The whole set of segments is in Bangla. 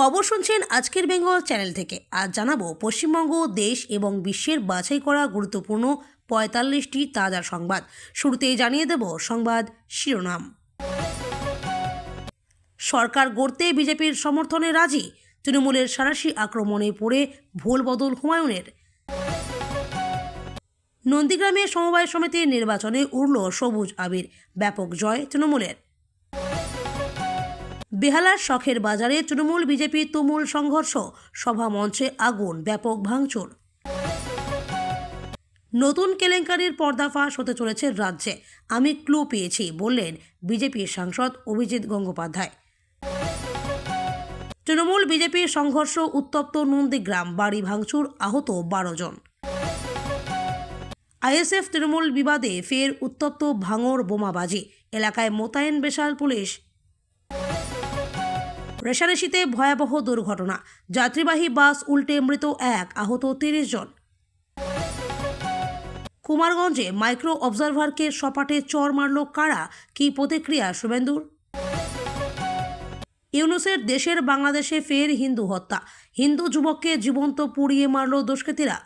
খবর শুনছেন আজকের বেঙ্গল চ্যানেল থেকে। আজ জানাব, পশ্চিমবঙ্গ, দেশ এবং বিশ্বের বাছাই করা গুরুত্বপূর্ণ পঁয়তাল্লিশটি তাজা সংবাদ। শুরুতেই জানিয়ে দেব সংবাদ শিরোনাম। সরকার গড়তে বিজেপির সমর্থনে রাজি? তৃণমূলের সারাশি আক্রমণে পড়ে ভুল বদল হুমায়ুনের। নন্দীগ্রামে সমবায় সমিতির নির্বাচনে উড়ল সবুজ আবির। ব্যাপক জয় তৃণমূলের। বেহালার শখের বাজারে তৃণমূল, বিজেপি তুমুল সংঘর্ষ। সভা মঞ্চে আগুন, ব্যাপক ভাঙচুর। নতুন কেলেঙ্কারির পর্দাফাঁস হতে চলেছে রাজ্যে। আমি ক্লু পেয়েছি, বললেন বিজেপির সাংসদ অভিজিৎ গঙ্গোপাধ্যায়। তৃণমূল, বিজেপির সংঘর্ষ উত্তপ্ত নন্দীগ্রাম, বাড়ি ভাঙচুর, আহত বারো জন। আইএসএফ তৃণমূল বিবাদে ফের উত্তপ্ত ভাঙর বোমাবাজি। এলাকায় মোতায়েন বেশাল পুলিশ রেশারেশিতে ভয়াবহ দুর্ঘটনা। যাত্রীবাহী বাস উল্টে মৃত এক, আহত তিরিশ জন। কুমারগঞ্জে মাইক্রো অবজারভারকে সপাটে চর মারল কারা? কি প্রতিক্রিয়া, শুভেন্দুর? ইউনুসের দেশের বাংলাদেশে ফের হিন্দু হত্যা। হিন্দু যুবককে জীবন্ত পুড়িয়ে মারল দুষ্কৃতীরা।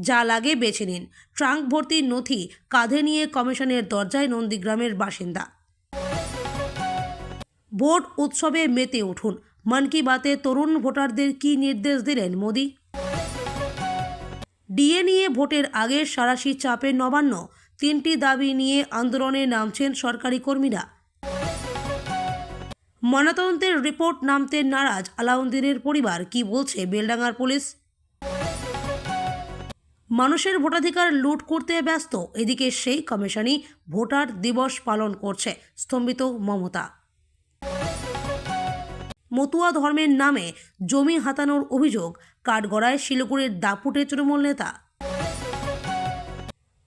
যা লাগে বেছে নিন। ট্রাঙ্ক ভর্তি নথি কাঁধে নিয়ে কমিশনের দরজায় নন্দীগ্রামের বাসিন্দা। ভোট উৎসবে মেতে উঠুন। মন কি বাতে তরুণ ভোটারদের কি নির্দেশ দিলেন মোদি? ডিএ নিয়ে ভোটের আগে সারাশি চাপে নবান্ন। তিনটি দাবি নিয়ে আন্দোলনে নামছেন সরকারি কর্মীরা। ময়নাতদন্তের রিপোর্ট নামতে নারাজ আলাউদ্দিনের পরিবার, কি বলছে বেলডাঙ্গার পুলিশ? মানুষের ভোটাধিকার লুট করতে ব্যস্ত। এদিকে সেই কমিশনই ভোটার দিবস পালন করছে, স্তম্ভিত মমতা। মতুয়া ধর্মের নামে জমি হাতানোর অভিযোগ কাঠগড়ায় শিলিগুড়ির দাপুটে তৃণমূল নেতা।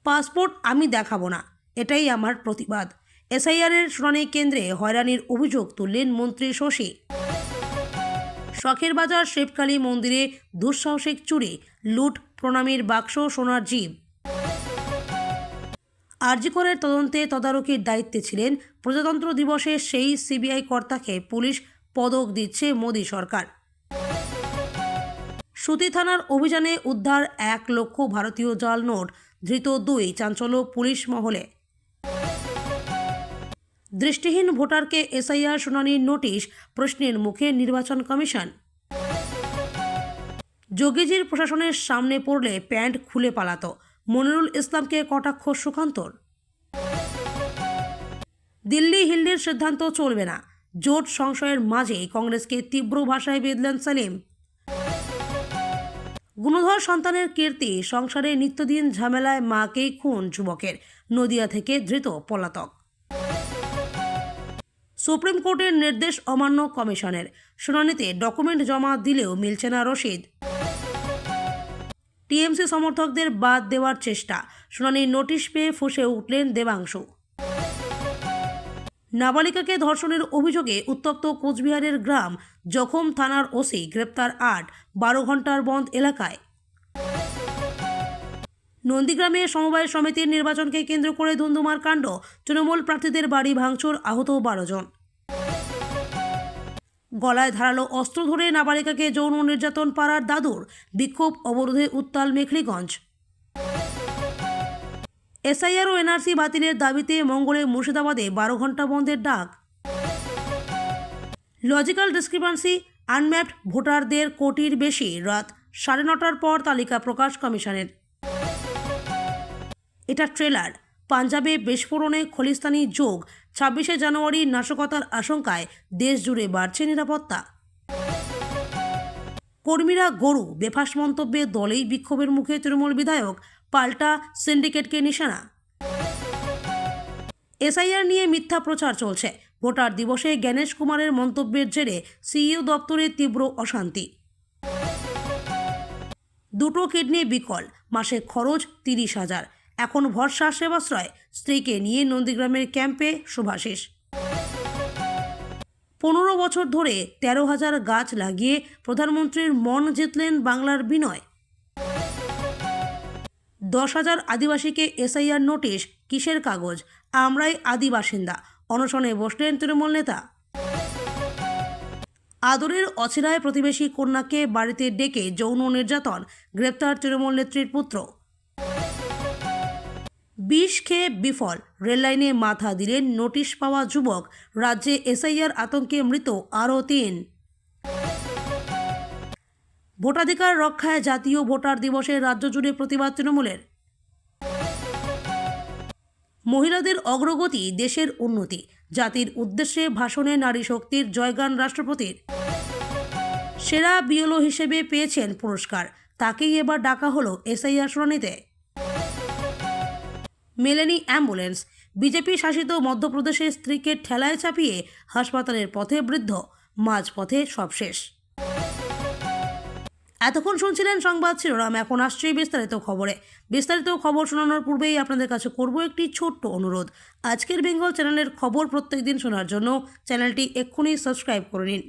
পাসপোর্ট আমি দেখাবো না, এটাই আমার প্রতিবাদ। এসআইআরের শুনানি কেন্দ্রে হয়রানির অভিযোগ তুললেন মন্ত্রী শশী। শখের বাজার শিবকালী মন্দিরে দুঃসাহসিক চুরি, লুট প্রণামীর বাক্স সোনার জীব। আরজিকরের তদন্তে তদারকির দায়িত্বে ছিলেন প্রজাতন্ত্র দিবসে সেই সিবিআই কর্তাকে পুলিশ পদক দিচ্ছে মোদী সরকার। সুতি থানার অভিযানে উদ্ধার এক লক্ষ ভারতীয় জাল নোট, ধৃত দুই চাঞ্চল্য পুলিশ মহলে। দৃষ্টিহীন ভোটারকে এসআইআর শুনানির নোটিশ, প্রশ্নের মুখে নির্বাচন কমিশন। যোগীজির প্রশাসনের সামনে পড়লে প্যান্ট খুলে পালাত, মনিরুল ইসলামকে কটাক্ষ সুখান্তর দিল্লি হিল্লির সিদ্ধান্ত চলবে না জোট সংশয়ের মাঝে কংগ্রেসকে তীব্র ভাষায় বেঁধলেন সেলিম। গুণধর সন্তানের কীর্তি, সংসারে নিত্যদিন ঝামেলায় মাকেই খুন যুবকের, নদিয়া থেকে ধৃত পলাতক। সুপ্রিম কোর্টের নির্দেশ অমান্য কমিশনের, শুনানিতে ডকুমেন্ট জমা দিলেও মিলছে না রশিদ। টিএমসি সমর্থকদের বাদ দেওয়ার চেষ্টা, শুনানির নোটিশ পেয়ে ফুসে উঠলেন দেবাংশু। নাবালিকাকে ধর্ষণের অভিযোগে উত্তপ্ত কোচবিহারের গ্রাম জখম থানার ওসি গ্রেপ্তার আট বারো ঘণ্টার বন্ধ এলাকায়। নন্দীগ্রামে সমবায় সমিতির নির্বাচনকে কেন্দ্র করে ধুন্ধুমার কাণ্ড। তৃণমূল প্রার্থীদের বাড়ি ভাঙচুর, আহত বারো জন। গলায় ধারালো অস্ত্র ধরে নাবালিকাকে যৌন নির্যাতন পাড়ার দাদুর বিক্ষোভ অবরোধে উত্তাল মেখলিগঞ্জ। এসআইআর ও এনআরসি বাতিলের দাবিতে মঙ্গলে মুর্শিদাবাদে বারো ঘণ্টা বন্ধের ডাক। লজিক্যাল ডিসক্রিপান্সি, আনম্যাপড ভোটারদের কোটির বেশি রাত সাড়ে নটার পর তালিকা প্রকাশ কমিশনের। এটা ট্রেলার। পাঞ্জাবে বিস্ফোরণে খলিস্তানি যোগ। ছাব্বিশে জানুয়ারি নাশকতার আশঙ্কায় দেশ জুড়ে বাড়ছে নিরাপত্তা। কর্মীরা গরু, বেফাস মন্তব্যে দলেই বিক্ষোভের মুখে তৃণমূল বিধায়ক পাল্টা সিন্ডিকেটকে নিশানা। এসআইআর নিয়ে মিথ্যা প্রচার চলছে। ভোটার দিবসে জ্ঞানেশ কুমারের মন্তব্যের জেরে সিইও দপ্তরে তীব্র অশান্তি। দুটো কিডনি বিকল, মাসে খরচ তিরিশ হাজার। এখন ভরসা সেবাশ্রয়, স্ত্রীকে নিয়ে নন্দীগ্রামের ক্যাম্পে শুভাশিস। পনেরো বছর ধরে তেরো হাজার গাছ লাগিয়ে প্রধানমন্ত্রীর মন জিতলেন বাংলার বিনয়। দশ হাজার আদিবাসীকে এসআইআর নোটিশ কিসের কাগজ? আমরাই আদিবাসিন্দা অনশনে বসলেন তৃণমূল নেতা। আদরের অচিরায় প্রতিবেশী কন্যাকে বাড়িতে ডেকে যৌন নির্যাতন, গ্রেপ্তার তৃণমূল নেত্রীর পুত্র। বিষ খেয়ে বিফল, রেললাইনে মাথা দিলেন নোটিশ পাওয়া যুবক, রাজ্যে এসআইআর আতঙ্কে মৃত আরও তিন। ভোটাধিকার রক্ষায় জাতীয় ভোটার দিবসে রাজ্য জুড়ে প্রতিবাদ তৃণমূলের। মহিলাদের অগ্রগতি দেশের উন্নতি। জাতির উদ্দেশ্যে ভাষণে নারী শক্তির জয়গান রাষ্ট্রপতির। সেরা বিএলও হিসেবে পেয়েছেন পুরস্কার। তাকেই এবার ডাকা হলো এসআইআর শুনানিতে মেলেনি অ্যাম্বুলেন্স। বিজেপি শাসিত মধ্যপ্রদেশের স্ত্রীকে ঠেলায় চাপিয়ে হাসপাতালের পথে বৃদ্ধ। মাঝপথে সব শেষ। এতক্ষণ শুনছিলেন সংবাদ শিরোনাম, এখন আসছে বিস্তারিত খবরে। বিস্তারিত খবর শোনানোর পূর্বেই আপনাদের কাছে করব একটি ছোট্ট অনুরোধ। আজকের বেঙ্গল চ্যানেলের খবর প্রত্যেকদিন শোনার জন্য চ্যানেলটি এক্ষুনি সাবস্ক্রাইব করে নিন।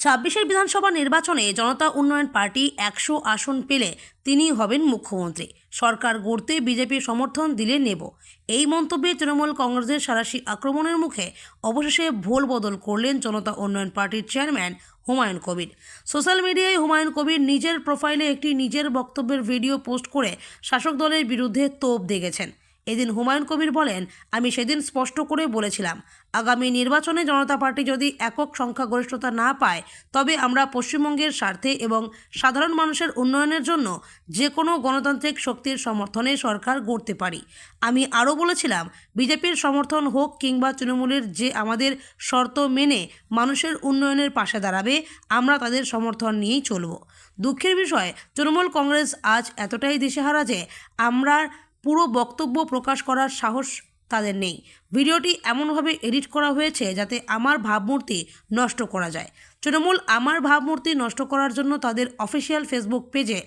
ছাব্বিশের বিধানসভা নির্বাচনে জনতা উন্নয়ন পার্টি একশো আসন পেলে তিনিই হবেন মুখ্যমন্ত্রী। সরকার গড়তে বিজেপির সমর্থন দিলে নেব। এই মন্তব্যে তৃণমূল কংগ্রেসের সারাশি আক্রমণের মুখে অবশেষে ভোল বদল করলেন জনতা উন্নয়ন পার্টির চেয়ারম্যান হুমায়ুন কবির। সোশ্যাল মিডিয়ায় হুমায়ুন কবির নিজের প্রোফাইলে একটি নিজের বক্তব্যের ভিডিও পোস্ট করে শাসক দলের বিরুদ্ধে তোপ দেখেছেন এদিন হুমায়ুন কবির বলেন, আমি সেদিন স্পষ্ট করে বলেছিলাম, আগামী নির্বাচনে জনতা পার্টি যদি একক সংখ্যাগরিষ্ঠতা না পায়, তবে আমরা পশ্চিমবঙ্গের স্বার্থে এবং সাধারণ মানুষের উন্নয়নের জন্য যে কোনো গণতান্ত্রিক শক্তির সমর্থনে সরকার গড়তে পারি। আমি আরও বলেছিলাম, বিজেপির সমর্থন হোক কিংবা তৃণমূলের যে আমাদের শর্ত মেনে মানুষের উন্নয়নের পাশে দাঁড়াবে, আমরা তাদের সমর্থন নিয়েই চলব। দুঃখের বিষয়, তৃণমূল কংগ্রেস আজ এতটাই দিশেহারা যে আমরা পুরো বক্তব্য প্রকাশ করার সাহস তাদের নেই। ভিডিওটি এমনভাবে এডিট করা হয়েছে যাতে আমার ভাবমূর্তি নষ্ট করা যায়। তৃণমূল আমার ভাবমূর্তি নষ্ট করার জন্য তাদের অফিসিয়াল ফেসবুক পেজে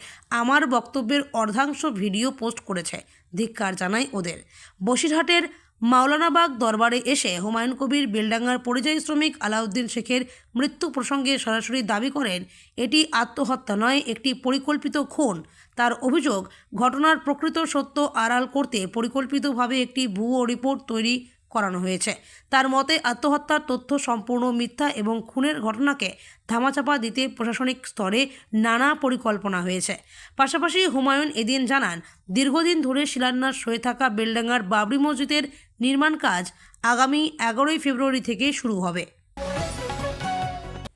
আমার বক্তব্যের অর্ধাংশ ভিডিও পোস্ট করেছে, ধিক্কার জানাই ওদের। বসিরহাটের মাওলানাবাগ দরবারে এসে হুমায়ুন কবির বেলডাঙ্গার পরিযায়ী শ্রমিক আলাউদ্দিন শেখের মৃত্যু প্রসঙ্গে সরাসরি দাবি করেন, এটি আত্মহত্যা নয়, একটি পরিকল্পিত খুন। তার অভিযোগ, ঘটনার প্রকৃত সত্য আড়াল করতে পরিকল্পিতভাবে একটি ভুয়ো রিপোর্ট তৈরি করানো হয়েছে। তার মতে, আত্মহত্যার তথ্য সম্পূর্ণ মিথ্যা এবং খুনের ঘটনাকে ধামাচাপা দিতে প্রশাসনিক স্তরে নানা পরিকল্পনা হয়েছে। পাশাপাশি হুমায়ুন এদিন জানান, দীর্ঘদিন ধরে শিলান্যাস হয়ে থাকা বেলডাঙ্গার বাবরি মসজিদের নির্মাণ কাজ আগামী এগারোই ফেব্রুয়ারি থেকে শুরু হবে।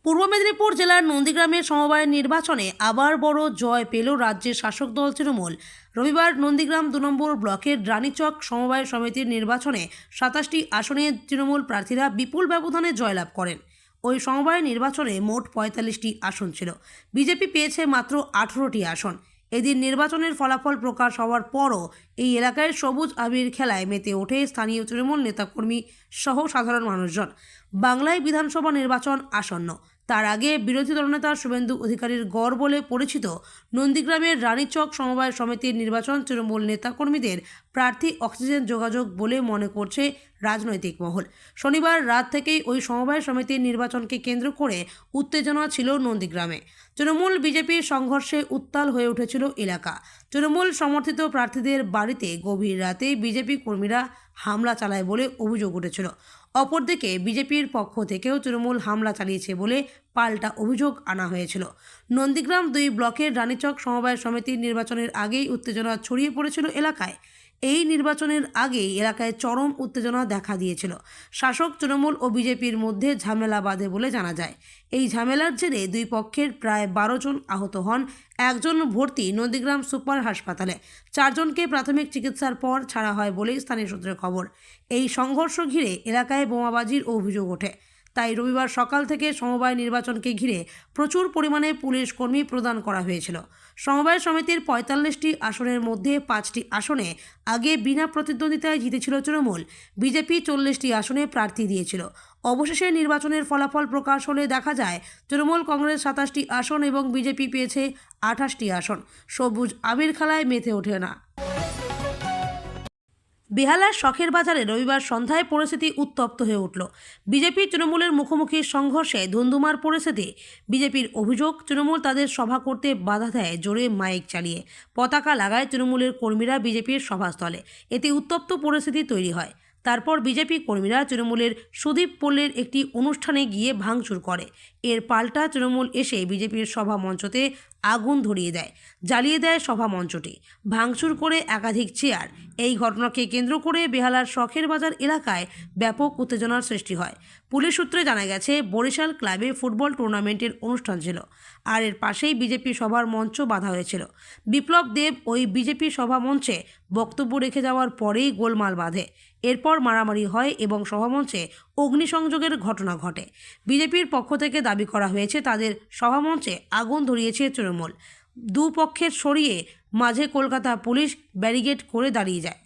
পূর্ব মেদিনীপুর জেলার নন্দীগ্রামের সমবায় নির্বাচনে আবার বড় জয় পেল রাজ্যের শাসক দল তৃণমূল। রবিবার নন্দীগ্রাম দু নম্বর ব্লকের রানীচক সমবায় সমিতির নির্বাচনে সাতাশটি আসনে তৃণমূল প্রার্থীরা বিপুল ব্যবধানে জয়লাভ করেন। ওই সমবায় নির্বাচনে মোট পঁয়তাল্লিশটি আসন ছিল। বিজেপি পেয়েছে মাত্র আঠেরোটি আসন। এদিন নির্বাচনের ফলাফল প্রকাশ হওয়ার পরও এই এলাকায় সবুজ আবির খেলায় মেতে ওঠে স্থানীয় তৃণমূল নেতাকর্মী সহ সাধারণ মানুষজন। বাংলায় বিধানসভা নির্বাচন আসন্ন। তার আগে বিরোধী দলনেতা শুভেন্দু অধিকারীর গড় বলে পরিচিত নন্দীগ্রামের রানীচক সমবায় সমিতির নির্বাচন তৃণমূল নেতাকর্মীদের প্রার্থী অক্সিজেন যোগাযোগ বলে মনে করছে রাজনৈতিক মহল। শনিবার রাত থেকেই ওই সমবায় সমিতির নির্বাচনকে কেন্দ্র করে উত্তেজনা ছিল নন্দীগ্রামে। তৃণমূল বিজেপির সংঘর্ষে উত্তাল হয়ে উঠেছিল এলাকা। তৃণমূল সমর্থিত প্রার্থীদের বাড়িতে গভীর রাতে বিজেপি কর্মীরা হামলা চালায় বলে অভিযোগ উঠেছিল। অপরদিকে বিজেপির পক্ষ থেকেও তৃণমূল হামলা চালিয়েছে বলে পাল্টা অভিযোগ আনা হয়েছিল। নন্দীগ্রাম দুই ব্লকের রানীচক সমবায় সমিতির নির্বাচনের আগেই উত্তেজনা ছড়িয়ে পড়েছিল এলাকায়। এই নির্বাচনের আগেই এলাকায় চরম উত্তেজনা দেখা দিয়েছিল। শাসক তৃণমূল ও বিজেপির মধ্যে ঝামেলা বাঁধে বলে জানা যায়। এই ঝামেলার জেরে দুই পক্ষের প্রায় বারো জন আহত হন, একজন ভর্তি নন্দীগ্রাম সুপার হাসপাতালে, চারজনকে প্রাথমিক চিকিৎসার পর ছাড়া হয় বলেই স্থানীয় সূত্রের খবর। এই সংঘর্ষ ঘিরে এলাকায় বোমাবাজির অভিযোগ ওঠে। তাই রবিবার সকাল থেকে সমবায় নির্বাচনকে ঘিরে প্রচুর পরিমাণে পুলিশ কর্মী প্রদান করা হয়েছিল। সমবায় সমিতির পঁয়তাল্লিশটি আসনের মধ্যে পাঁচটি আসনে আগে বিনা প্রতিদ্বন্দ্বিতায় জিতেছিল তৃণমূল। বিজেপি চল্লিশটি আসনে প্রার্থী দিয়েছিল। অবশেষে নির্বাচনের ফলাফল প্রকাশ হলে দেখা যায়, তৃণমূল কংগ্রেস সাতাশটি আসন এবং বিজেপি পেয়েছে আঠাশটি আসন। সবুজ আবির খেলায় মেতে ওঠে না। বেহালার শখের বাজারে রবিবার সন্ধ্যায় পরিস্থিতি উত্তপ্ত হয়ে উঠল। বিজেপি তৃণমূলের মুখোমুখি সংঘর্ষে ধুন্ধুমার পরিস্থিতি। বিজেপির অভিযোগ, তৃণমূল তাদের সভা করতে বাধা দেয়, জোরে মাইক চালিয়ে। পতাকা লাগায় তৃণমূলের কর্মীরা বিজেপির সভাস্থলে। এতে উত্তপ্ত পরিস্থিতি তৈরি হয়। তারপর বিজেপি কর্মীরা তৃণমূলের সুদীপ পল্লের একটি অনুষ্ঠানে গিয়ে ভাঙচুর করে। এর পাল্টা তৃণমূল এসে বিজেপির সভা মঞ্চতে আগুন ধরিয়ে দেয়, জ্বালিয়ে দেয় সভা মঞ্চটি। ভাঙচুর করে একাধিক চেয়ার। এই ঘটনাকে কেন্দ্র করে বেহালার শখের বাজার এলাকায় ব্যাপক উত্তেজনার সৃষ্টি হয়। পুলিশ সূত্রে জানা গেছে, বরিশাল ক্লাবে ফুটবল টুর্নামেন্টের অনুষ্ঠান ছিল, আর এর পাশেই বিজেপি সভার মঞ্চ বাধা হয়েছিল। বিপ্লব দেব ওই বিজেপি সভা মঞ্চে বক্তব্য রেখে যাওয়ার পরেই গোলমাল বাঁধে। এরপর মারামারি হয় এবং সভামঞ্চে অগ্নিসংযোগের ঘটনা ঘটে। বিজেপির পক্ষ থেকে দাবি করা হয়েছে, তাদের সভামঞ্চে আগুন ধরিয়েছে তৃণমূল। দুপক্ষের সরিয়ে মাঝে কলকাতা পুলিশ ব্যারিগেড করে দাঁড়িয়ে যায়।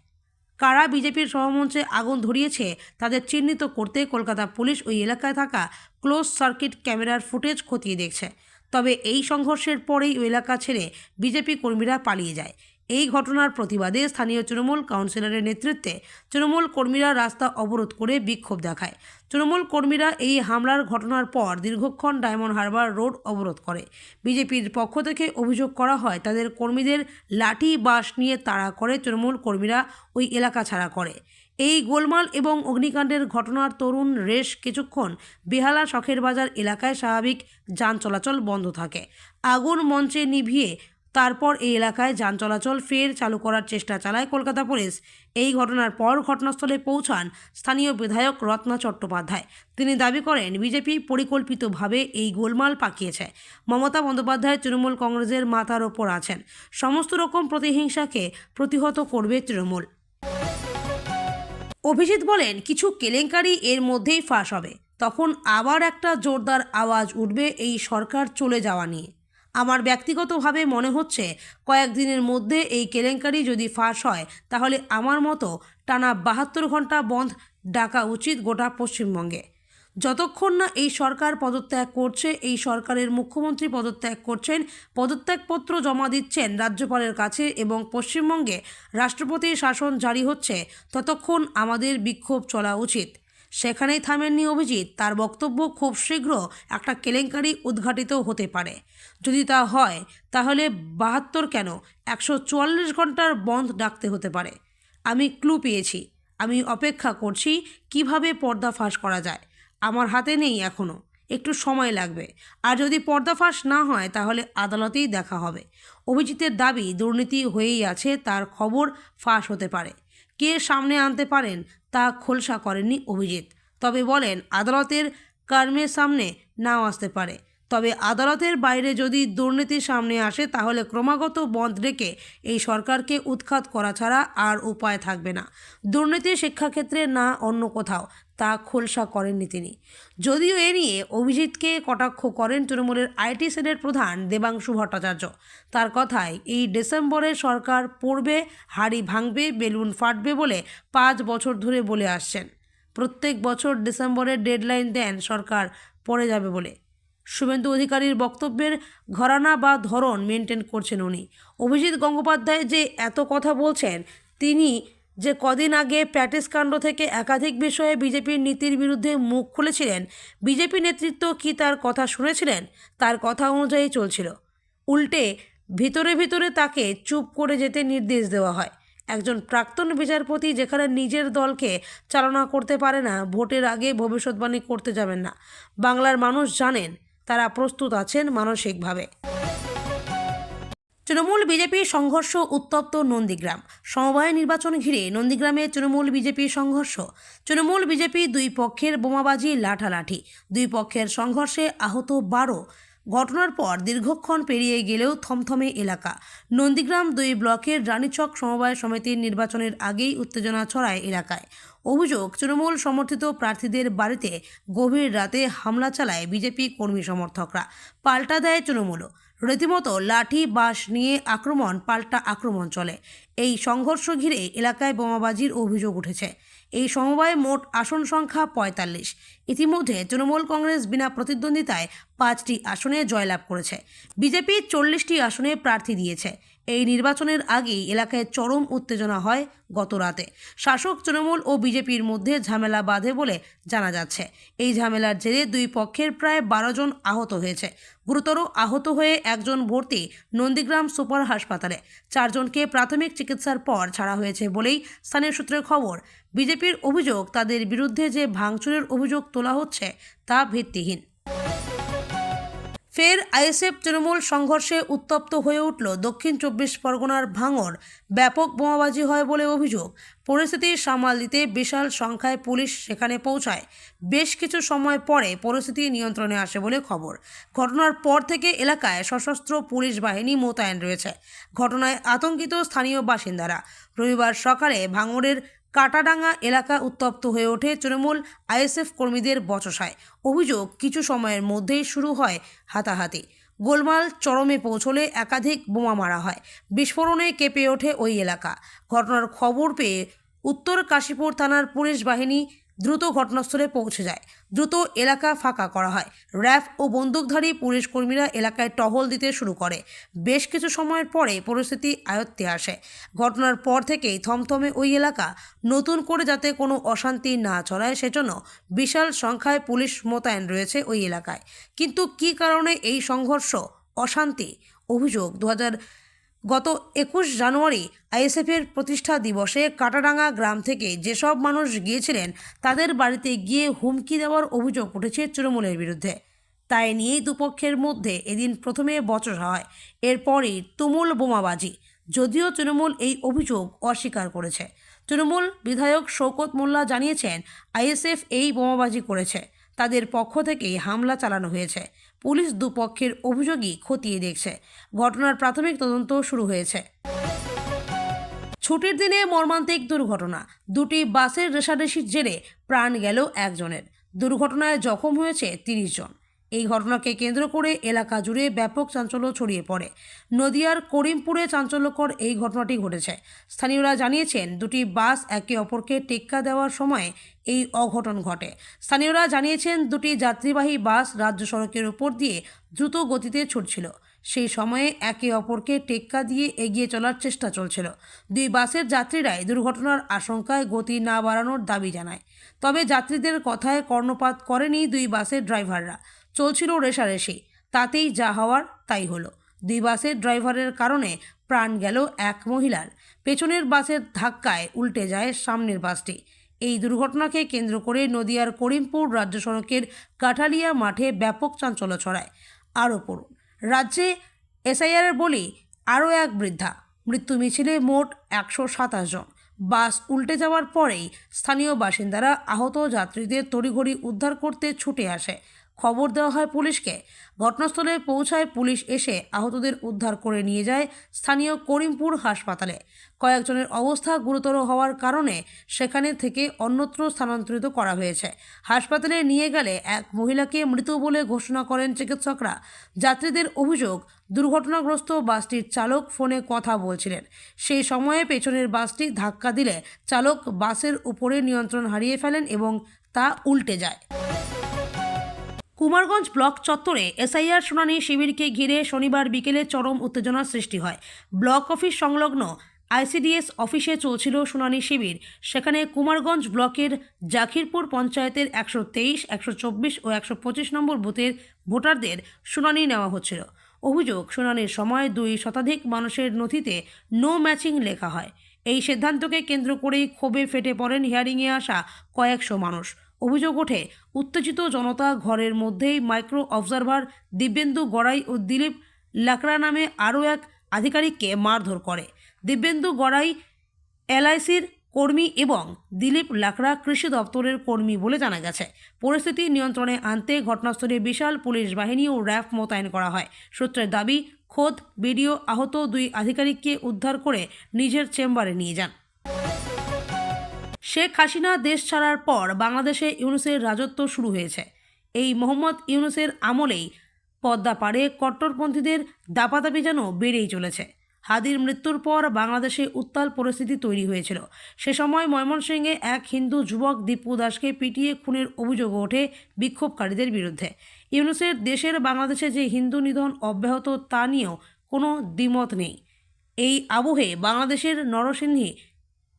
কারা বিজেপির সভামঞ্চে আগুন ধরিয়েছে, তাদের চিহ্নিত করতে কলকাতা পুলিশ ওই এলাকায় থাকা ক্লোজ সার্কিট ক্যামেরার ফুটেজ খতিয়ে দেখছে। তবে এই সংঘর্ষের পরেই ওই এলাকা ছেড়ে বিজেপি কর্মীরা পালিয়ে যায়। এই ঘটনার প্রতিবাদে স্থানীয় তৃণমূল কাউন্সিলরের নেতৃত্বে তৃণমূল কর্মীরা রাস্তা অবরোধ করে বিক্ষোভ দেখায়। তৃণমূল কর্মীরা এই হামলার ঘটনার পর দীর্ঘক্ষণ ডায়মন্ড হারবার রোড অবরোধ করে। বিজেপির পক্ষ থেকে অভিযোগ করা হয়, তাদের কর্মীদের লাঠি, বাঁশ নিয়ে তাড়া করে তৃণমূল কর্মীরা ওই এলাকা ছাড়া করে। এই গোলমাল এবং অগ্নিকাণ্ডের ঘটনার তরুণ রেশ কিছুক্ষণ বেহালা শখের বাজার এলাকায় স্বাভাবিক যান চলাচল বন্ধ থাকে। আগুন মঞ্চে নিভিয়ে তারপর এই এলাকায় যান চলাচল ফের চালু করার চেষ্টা চালায় কলকাতা পুলিশ। এই ঘটনার পর ঘটনাস্থলে পৌঁছান স্থানীয় বিধায়ক রত্না চট্টোপাধ্যায়। তিনি দাবি করেন, বিজেপি পরিকল্পিতভাবে এই গোলমাল পাকিয়েছে। মমতা বন্দ্যোপাধ্যায় তৃণমূল কংগ্রেসের মাথার ওপর আছেন। সমস্ত রকম প্রতিহিংসাকে প্রতিহত করবে তৃণমূল। অভিজিৎ বলেন, কিছু কেলেঙ্কারি এর মধ্যেই ফাঁস হবে। তখন আবার একটা জোরদার আওয়াজ উঠবে এই সরকার চলে যাওয়া নিয়ে। আমার ব্যক্তিগতভাবে মনে হচ্ছে কয়েকদিনের মধ্যে এই কেলেঙ্কারি যদি ফাঁস হয়, তাহলে আমার মতো টানা বাহাত্তর ঘণ্টা বন্ধ ডাকা উচিত গোটা পশ্চিমবঙ্গে। যতক্ষণ না এই সরকার পদত্যাগ করছে, এই সরকারের মুখ্যমন্ত্রী পদত্যাগ করছেন, পদত্যাগপত্র জমা দিচ্ছেন রাজ্যপালের কাছে এবং পশ্চিমবঙ্গে রাষ্ট্রপতির শাসন জারি হচ্ছে, ততক্ষণ আমাদের বিক্ষোভ চলা উচিত। সেখানেই থামেননি অভিজিৎ, তার বক্তব্য খুব শীঘ্র একটা কেলেঙ্কারি উদ্ঘাটিত হতে পারে। যদি তা হয়, তাহলে বাহাত্তর কেন? একশো চুয়াল্লিশ ঘণ্টার বন্ধ ডাকতে হতে পারে। আমি ক্লু পেয়েছি। আমি অপেক্ষা করছি কীভাবে পর্দা ফাঁস করা যায়। আমার হাতে নেই এখনও একটু সময় লাগবে। আর যদি পর্দাফাঁস না হয়, তাহলে আদালতেই দেখা হবে। অভিজিতের দাবি দুর্নীতি হয়েই আছে, তার খবর ফাঁস হতে পারে। কে সামনে আনতে পারেন, তা খোলসা করেননি অভিজিৎ। তবে বলেন, আদালতের কর্মের সামনে নাও আসতে পারে। তবে আদালতের বাইরে যদি দুর্নীতি সামনে আসে, তাহলে ক্রমাগত বন্ধ রেখে এই সরকারকে উৎখাত করা ছাড়া আর উপায় থাকবে না। দুর্নীতি শিক্ষাক্ষেত্রে না অন্য কোথাও, তা খোলসা করেননি তিনি। যদিও এ নিয়ে অভিজিৎকে কটাক্ষ করেন তৃণমূলের আইটি সেলের প্রধান দেবাংশু ভট্টাচার্য। তার কথায়, এই ডিসেম্বরে সরকার পড়বে, হাড়ি ভাঙবে, বেলুন ফাটবে বলে পাঁচ বছর ধরে বলে আসছেন। প্রত্যেক বছর ডিসেম্বরের ডেডলাইন দেন সরকার, পড়ে যাবে বলে। শুভেন্দু অধিকারীর বক্তব্যের ঘরানা বা ধরন মেনটেন করছেন উনি। অভিজিৎ গঙ্গোপাধ্যায় যে এত কথা বলছেন, তিনি যে কদিন আগে প্যাটিস কাণ্ড থেকে একাধিক বিষয়ে বিজেপির নীতির বিরুদ্ধে মুখ খুলেছিলেন, বিজেপি নেতৃত্ব কি তার কথা শুনেছিলেন? তার কথা অনুযায়ী চলছিল। উল্টে ভিতরে ভিতরে তাকে চুপ করে যেতে নির্দেশ দেওয়া হয়। একজন প্রাক্তন বিচারপতি যেখানে নিজের দলকে চালনা করতে পারে না, ভোটের আগে ভবিষ্যৎবাণী করতে যাবেন না। বাংলার মানুষ জানেন তারা প্রস্তুত আছেন মানসিকভাবে। তৃণমূল বিজেপি সংঘর্ষ উত্তপ্ত নন্দীগ্রাম। সমবায় নির্বাচন ঘিরে নন্দীগ্রামে তৃণমূল বিজেপি সংঘর্ষ। তৃণমূল বিজেপি দুই পক্ষের বোমাবাজি, লাঠালাঠি। দুই পক্ষের সংঘর্ষে আহত বারো। ঘটনার পর দীর্ঘক্ষণ পেরিয়ে গেলেও থমথমে এলাকা। নন্দীগ্রাম দুই ব্লকের রানীচক সমবায় সমিতির নির্বাচনের আগেই উত্তেজনা ছড়ায় এলাকায়। অভিযোগ, তৃণমূল সমর্থিত প্রার্থীদের বাড়িতে গভীর রাতে হামলা চালায় বিজেপি কর্মী সমর্থকরা। পাল্টা দেয় তৃণমূলও। রীতিমতো লাঠি, বাঁশ নিয়ে আক্রমণ, পাল্টা আক্রমণ চলে। এই সংঘর্ষ ঘিরে এলাকায় বোমাবাজির অভিযোগ উঠেছে। এই সমবায়ে মোট আসন সংখ্যা পঁয়তাল্লিশ। ইতিমধ্যে তৃণমূল কংগ্রেস বিনা প্রতিদ্বন্দ্বিতায় পাঁচটি আসনে জয়লাভ করেছে। বিজেপি চল্লিশটি আসনে প্রার্থী দিয়েছে। এই নির্বাচনের আগেই এলাকায় চরম উত্তেজনা হয় গত রাতে শাসক তৃণমূল ও বিজেপির মধ্যে ঝামেলা বাঁধে বলে জানা যাচ্ছে। এই ঝামেলার জেরে দুই পক্ষের প্রায় বারো জন আহত হয়েছে। গুরুতর আহত হয়ে একজন ভর্তি নন্দীগ্রাম সুপার হাসপাতালে। চারজনকে প্রাথমিক চিকিৎসার পর ছাড়া হয়েছে বলেই স্থানীয় সূত্রের খবর। বিজেপির অভিযোগ, তাদের বিরুদ্ধে যে ভাঙচুরের অভিযোগ তোলা হচ্ছে তা ভিত্তিহীন। ফের আইএসএফ তৃণমূল সংঘর্ষে উত্তপ্ত হয়ে উঠল দক্ষিণ চব্বিশ পরগনার ভাঙর। ব্যাপক বোমাবাজি হয় বলে অভিযোগ। পরিস্থিতি সামাল দিতে বিশাল সংখ্যায় পুলিশ সেখানে পৌঁছায়। বেশ কিছু সময় পরে পরিস্থিতি নিয়ন্ত্রণে আসে বলে খবর। ঘটনার পর থেকে এলাকায় সশস্ত্র পুলিশ বাহিনী মোতায়েন রয়েছে। ঘটনায় আতঙ্কিত স্থানীয় বাসিন্দারা। রবিবার সকালে ভাঙড়ের কাটাডাঙ্গা এলাকা উত্তপ্ত হয়ে ওঠে তৃণমূল আইএসএফ কর্মীদের বচসায়। অভিযোগ কিছু সময়ের মধ্যেই শুরু হয় হাতাহাতি। গোলমাল চরমে পৌঁছলে একাধিক বোমা মারা হয়। বিস্ফোরণে কেঁপে ওঠে ওই এলাকা। ঘটনার খবর পেয়ে উত্তর কাশীপুর থানার পুলিশ বাহিনী দ্রুত ঘটনাস্থলে পৌঁছে যায়। দ্রুত এলাকা ফাঁকা করা হয়। র্যাফ ও বন্দুকধারী পুলিশ কর্মীরা এলাকায় টহল দিতে শুরু করে। বেশ কিছু সময়ের পরে পরিস্থিতি আয়ত্তে আসে। ঘটনার পর থেকেই থমথমে ওই এলাকা নতুন করে যাতে কোনো অশান্তি না ছড়ায় সেজন্য বিশাল সংখ্যায় পুলিশ মোতায়েন রয়েছে ওই এলাকায়। কিন্তু কী কারণে এই সংঘর্ষ, অশান্তি? অভিযোগ দু হাজার গত একুশ জানুয়ারি আইএসএফের প্রতিষ্ঠা দিবসে কাটাডাঙ্গা গ্রাম থেকে যেসব মানুষ গিয়েছিলেন, তাদের বাড়িতে গিয়ে হুমকি দেওয়ার অভিযোগ উঠেছে তৃণমূলের বিরুদ্ধে। তাই নিয়েই দুপক্ষের মধ্যে এদিন প্রথমে বচসা হয়। এরপরই তুমুল বোমাবাজি, যদিও তৃণমূল এই অভিযোগ অস্বীকার করেছে। তৃণমূল বিধায়ক শৌকত মোল্লা জানিয়েছেন, আইএসএফ এই বোমাবাজি করেছে। তাদের পক্ষ থেকেই হামলা চালানো হয়েছে। পুলিশ দুপক্ষের অভিযোগই খতিয়ে দেখছে। ঘটনার প্রাথমিক তদন্ত শুরু হয়েছে। ছুটির দিনে মর্মান্তিক দুর্ঘটনা। দুটি বাসের রেশারেশির জেরে প্রাণ গেল একজনের। দুর্ঘটনায় জখম হয়েছে তিরিশ জন। এই ঘটনাকে কেন্দ্র করে এলাকা জুড়ে ব্যাপক চাঞ্চল্য ছড়িয়ে পড়ে। নদিয়ার করিমপুরে চাঞ্চল্যকর এই ঘটনাটি ঘটেছে। স্থানীয়রা জানিয়েছেন, দুটি বাস একে অপরকে টেক্কা দেওয়ার সময় এই অঘটন ঘটে। স্থানীয়রা জানিয়েছেন, দুটি যাত্রীবাহী বাস রাজ্য সড়কের উপর দিয়ে দ্রুত গতিতে ছুটছিল। সেই সময়ে একে অপরকে টেক্কা দিয়ে এগিয়ে চলার চেষ্টা চলছিল। দুই বাসের যাত্রীরাই দুর্ঘটনার আশঙ্কায় গতি না বাড়ানোর দাবি জানায়। তবে যাত্রীদের কথায় কর্ণপাত করেনি দুই বাসের ড্রাইভাররা। চলছিল রেশারেশি। তাতেই যা হওয়ার তাই হলো। দুই বাসের ড্রাইভারের কারণে প্রাণ গেল এক মহিলার। পেছনের বাসের ধাক্কায় উল্টে যায় সামনের বাসটি। এই দুর্ঘটনাকে কেন্দ্র করে নদিয়ার করিমপুর রাজ্য সড়কের কাঠালিয়া মাঠে ব্যাপক চাঞ্চল্য ছড়ায়। আরও পড়ুন, রাজ্যে এসআইআরের বলি আরও এক বৃদ্ধা। মৃত্যু মিছিলে মোট একশো সাতাশ জন। বাস উল্টে যাওয়ার পরেই স্থানীয় বাসিন্দারা আহত যাত্রীদের তড়িঘড়ি উদ্ধার করতে ছুটে আসে। খবর দেওয়া হয় পুলিশকে। ঘটনাস্থলে পৌঁছায় পুলিশ এসে আহতদের উদ্ধার করে নিয়ে যায় স্থানীয় করিমপুর হাসপাতালে। কয়েকজনের অবস্থা গুরুতর হওয়ার কারণে সেখানে থেকে অন্যত্র স্থানান্তরিত করা হয়েছে। হাসপাতালে নিয়ে গেলে এক মহিলাকে মৃত বলে ঘোষণা করেন চিকিৎসকরা। যাত্রীদের অভিযোগ, দুর্ঘটনাগ্রস্ত বাসটির চালক ফোনে কথা বলছিলেন। সেই সময়ে পেছনের বাসটি ধাক্কা দিলে চালক বাসের উপরে নিয়ন্ত্রণ হারিয়ে ফেলেন এবং তা উল্টে যায়। কুমারগঞ্জ ব্লক চত্বরে এসআইআর শুনানি শিবিরকে ঘিরে শনিবার বিকেলে চরম উত্তেজনার সৃষ্টি হয়। ব্লক অফিস সংলগ্ন আইসিডিএস অফিসে চলছিল শুনানি শিবির। সেখানে কুমারগঞ্জ ব্লকের জাকিরপুর পঞ্চায়েতের একশো তেইশ, একশো চব্বিশ ও একশো পঁচিশ নম্বর বুথের ভোটারদের শুনানি নেওয়া হচ্ছিল। অভিযোগ, শুনানির সময় দুই শতাধিক মানুষের নথিতে নো ম্যাচিং লেখা হয়। এই সিদ্ধান্তকে কেন্দ্র করেই ক্ষোভে ফেটে পড়েন হিয়ারিংয়ে আসা কয়েকশো মানুষ। অভিযোগ ওঠে, উত্তেজিত জনতা ঘরের মধ্যেই মাইক্রো অবজারভার দিব্যেন্দু গড়াই ও দিলীপ লাকড়া নামে আরও এক আধিকারিককে মারধর করে। দিব্যেন্দু গড়াই এলআইসির কর্মী এবং দিলীপ লাকড়া কৃষি দপ্তরের কর্মী বলে জানা গেছে। পরিস্থিতি নিয়ন্ত্রণে আনতে ঘটনাস্থলে বিশাল পুলিশ বাহিনী ও র্যাফ মোতায়েন করা হয়। সূত্রের দাবি, খোদ বিডিও আহত দুই আধিকারিককে উদ্ধার করে নিজের চেম্বারে নিয়ে যান। শেখ হাসিনা দেশ ছাড়ার পর বাংলাদেশে ইউনুসের রাজত্ব শুরু হয়েছে। এই মোহাম্মদ ইউনুসের আমলেই পদ্মা পাড়ে কট্টরপন্থীদের দাপাদাপি যেন বেড়েই চলেছে। হাদির মৃত্যুর পর বাংলাদেশে উত্তাল পরিস্থিতি তৈরি হয়েছিল। সে সময় ময়মনসিংহে এক হিন্দু যুবক দীপু দাসকে পিটিয়ে খুনের অভিযোগ ওঠে বিক্ষোভকারীদের বিরুদ্ধে। ইউনুসের দেশের বাংলাদেশে যে হিন্দু নিধন অব্যাহত তা নিয়েও কোনো দ্বিমত নেই। এই আবহে বাংলাদেশের নরসিংহী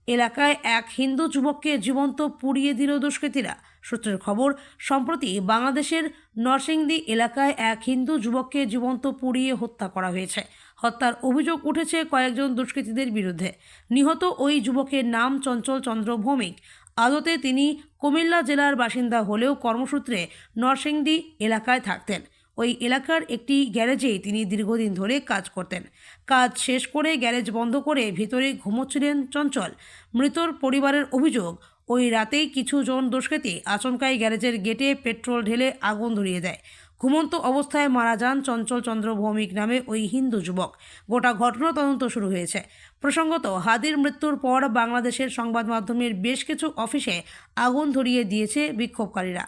এলাকায় এক হিন্দু যুবককে জীবন্ত পুড়িয়ে দিল দুষ্কৃতীরা। সূত্রের খবর, সম্প্রতি বাংলাদেশের নরসিংদী এলাকায় এক হিন্দু যুবককে জীবন্ত পুড়িয়ে হত্যা করা হয়েছে। হত্যার অভিযোগ উঠেছে কয়েকজন দুষ্কৃতীদের বিরুদ্ধে। নিহত ওই যুবকের নাম চঞ্চল চন্দ্র ভৌমিক। আদতে তিনি কুমিল্লা জেলার বাসিন্দা হলেও কর্মসূত্রে নরসিংদী এলাকায় থাকতেন। ওই এলাকার একটি গ্যারেজেই তিনি দীর্ঘদিন ধরে কাজ করতেন। কাজ শেষ করে গ্যারেজ বন্ধ করে ভিতরে ঘুমোচ্ছিলেন চঞ্চল। মৃতর পরিবারের অভিযোগ, ওই রাতেই কিছু জন দুষ্কৃতী আচমকাই গ্যারেজের গেটে পেট্রোল ঢেলে আগুন ধরিয়ে দেয়। ঘুমন্ত অবস্থায় মারা যান চঞ্চল চন্দ্র ভৌমিক নামে ওই হিন্দু যুবক। গোটা ঘটনা তদন্ত শুরু হয়েছে। প্রসঙ্গত, হাদির মৃত্যুর পর বাংলাদেশের সংবাদ মাধ্যমের বেশ কিছু অফিসে আগুন ধরিয়ে দিয়েছে বিক্ষোভকারীরা।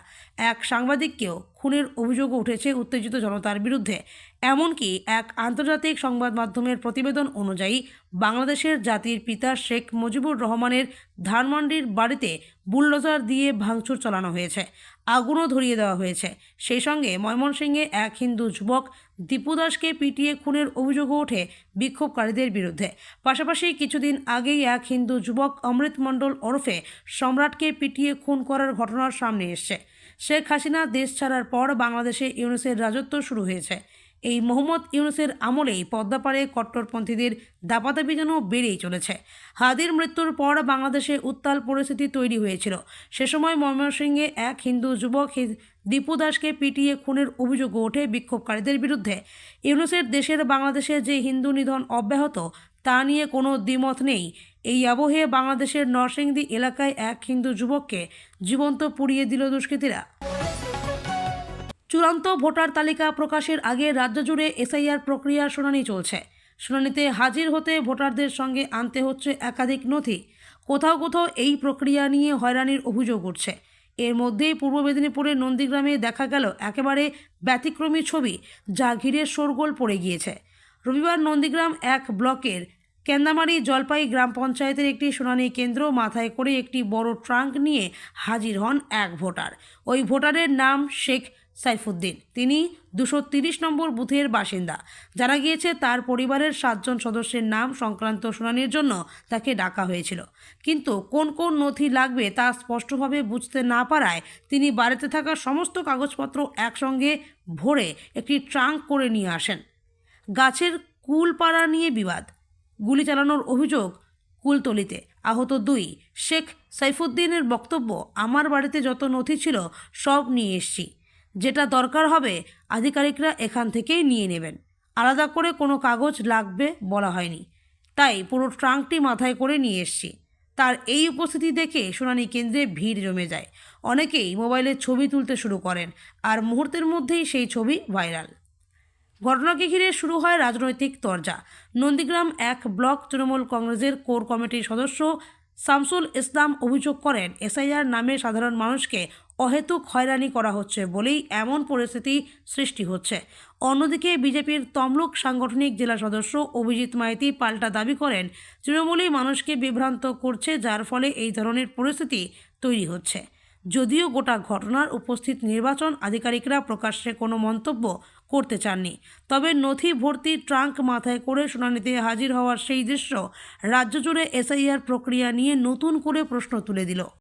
এক সাংবাদিককেও খুনের অভিযোগও উঠেছে উত্তেজিত জনতার বিরুদ্ধে। এমনকি এক আন্তর্জাতিক সংবাদ মাধ্যমের প্রতিবেদন অনুযায়ী, বাংলাদেশের জাতির পিতা শেখ মুজিবুর রহমানের ধানমন্ডির বাড়িতে বুলডোজার দিয়ে ভাঙচুর চালানো হয়েছে। আগুনও ধরিয়ে দেওয়া হয়েছে। সেই সঙ্গে ময়মনসিংহে এক হিন্দু যুবক দীপু দাসকে পিটিয়ে খুনের অভিযোগও ওঠে বিক্ষোভকারীদের বিরুদ্ধে। পাশাপাশি কিছুদিন আগেই এক হিন্দু যুবক অমৃত মণ্ডল ওরফে সম্রাটকে পিটিয়ে খুন করার ঘটনার সামনে এসছে। শেখ হাসিনা দেশ ছাড়ার পর বাংলাদেশে ইউনুসের রাজত্ব শুরু হয়েছে। এই মোহাম্মদ ইউনুসের আমলেই পদ্মাপাড়ে কট্টরপন্থীদের দাপাদাপি যেন বেড়েই চলেছে। হাদির মৃত্যুর পর বাংলাদেশে উত্তাল পরিস্থিতি তৈরি হয়েছিল। সে সময় ময়মনসিংহে এক হিন্দু যুবক দীপু দাসকে পিটিয়ে খুনের অভিযোগও ওঠে বিক্ষোভকারীদের বিরুদ্ধে। ইউনুসের দেশের বাংলাদেশে যে হিন্দু নিধন অব্যাহত, তা নিয়ে কোনো দ্বিমত নেই। এই আবহে বাংলাদেশের নরসিংদী এলাকায় এক হিন্দু যুবককে জীবন্ত পুড়িয়ে দিল দুষ্কৃতীরা। চূড়ান্ত ভোটার তালিকা প্রকাশের আগে রাজ্য জুড়ে এসআইআর প্রক্রিয়ার শুনানি চলছে। শুনানিতে হাজির হতে ভোটারদের সঙ্গে আনতে হচ্ছে একাধিক নথি। কোথাও কোথাও এই প্রক্রিয়া নিয়ে হয়রানির অভিযোগ উঠছে। এর মধ্যেই পূর্ব মেদিনীপুরের নন্দীগ্রামে দেখা গেল একেবারে ব্যতিক্রমী ছবি যা ঘিরে শোরগোল পড়ে গিয়েছে। রবিবার নন্দীগ্রাম এক ব্লকের কেন্দামারি জলপাই গ্রাম পঞ্চায়েতের একটি শুনানি কেন্দ্র মাথায় করে একটি বড় ট্রাঙ্ক নিয়ে হাজির হন এক ভোটার। ওই ভোটারের নাম শেখ সাইফুদ্দিন। তিনি দুশো তিরিশ নম্বর বুথের বাসিন্দা। জানা গিয়েছে, তার পরিবারের সাতজন সদস্যের নাম সংক্রান্ত শুনানির জন্য তাকে ডাকা হয়েছিল। কিন্তু কোন কোন নথি লাগবে তা স্পষ্টভাবে বুঝতে না পারায় তিনি বাড়িতে থাকা সমস্ত কাগজপত্র একসঙ্গে ভরে একটি ট্রাঙ্ক করে নিয়ে আসেন। গাছের কুল পাড়া নিয়ে বিবাদ। গুলি চালানোর অভিযোগ কুলতলিতে। আহত দুই। শেখ সাইফুদ্দিনের বক্তব্য, আমার বাড়িতে যত নথি ছিল, সব নিয়ে এসছি। যেটা দরকার হবে, আধিকারিকরা এখান থেকেই নিয়ে নেবেন। আলাদা করে কোনো কাগজ লাগবে বলা হয়নি। তাই পুরো ট্রাঙ্কটি মাথায় করে নিয়ে এসছি। তার এই উপস্থিতি দেখে শুনানি কেন্দ্রে ভিড় জমে যায়। অনেকেই মোবাইলে ছবি তুলতে শুরু করেন আর মুহূর্তের মধ্যেই সেই ছবি ভাইরাল। ঘটনাকে ঘিরে শুরু হয় রাজনৈতিক তরজা। নন্দীগ্রাম এক ব্লক তৃণমূল কংগ্রেসের কোর কমিটির সদস্য শামসুল ইসলাম অভিযোগ করেন, এসআইআর নামে সাধারণ মানুষকে অহেতুক হয়রানি করা হচ্ছে বলেই এমন পরিস্থিতি সৃষ্টি হচ্ছে। অন্যদিকে বিজেপির তমলুক সাংগঠনিক জেলা সদস্য অভিজিৎ মাইতি পাল্টা দাবি করেন, তৃণমূলই মানুষকে বিভ্রান্ত করছে, যার ফলে এই ধরনের পরিস্থিতি তৈরি হচ্ছে। যদিও গোটা ঘটনার উপস্থিত নির্বাচন আধিকারিকরা প্রকাশ্যে কোনো মন্তব্য করতে চাননি। তবে নথি ভর্তি ট্রাঙ্ক মাথায় করে শুনানিতে হাজির হওয়ার সেই দৃশ্য রাজ্য জুড়ে এসআইআর প্রক্রিয়া নিয়ে নতুন করে প্রশ্ন তুলে দিল।